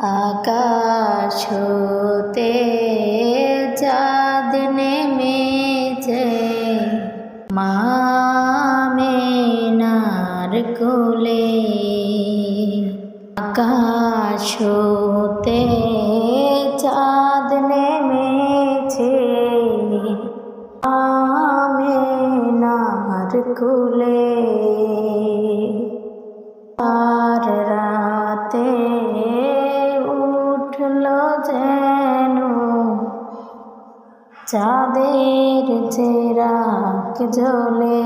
আকাশ হতে চাঁদ নেমেছে মামেনার কোলে আকাশ হতে চাঁদ নেমেছে আমেনার কোলে চাঁদের চেরাক জ্বলে।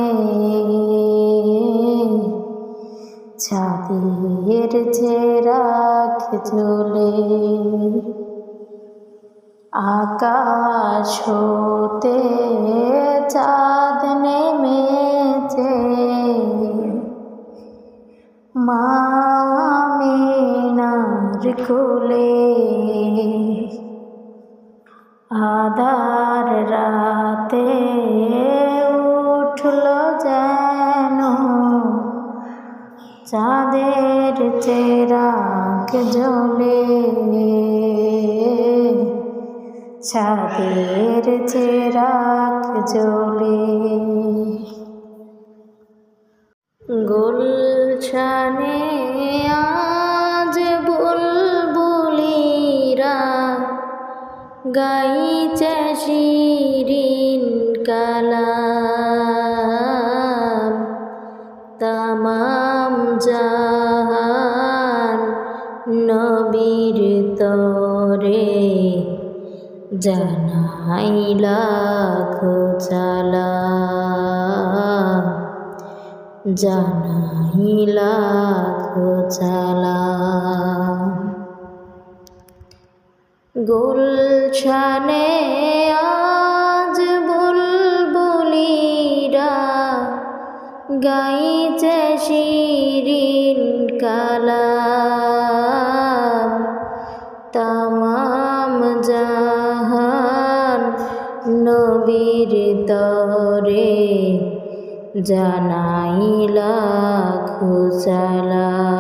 চাঁদের চেরাক জ্বলে। আকাশ হতে চাঁদ নেমেছে। মামিনার কোলে আধার রাতে উঠল যেন চাঁদের চেরাক জ্বলে চাঁদের চেরাক জ্বলে গুলশানে আজ গাইছে শিরিন কালাম তামাম জাহান নবীর তরে জানাই লাখ চালাম জানাই গুলশানে আজ বুলবুলিরা গাইছে শিরিন কালাম। তামাম জাহান নবীর তরে জানাই লাখ সালাম।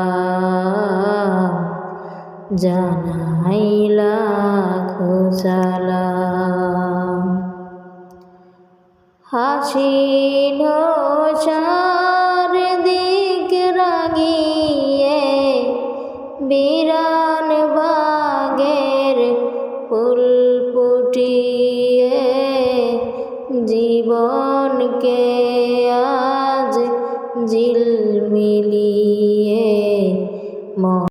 জানাই লাখ সালাম হাসিন চার দিক রাগিয়ে বিরান বাগের ফুল ফুটিয়ে জীবনকে আজ জিল মিলিয়ে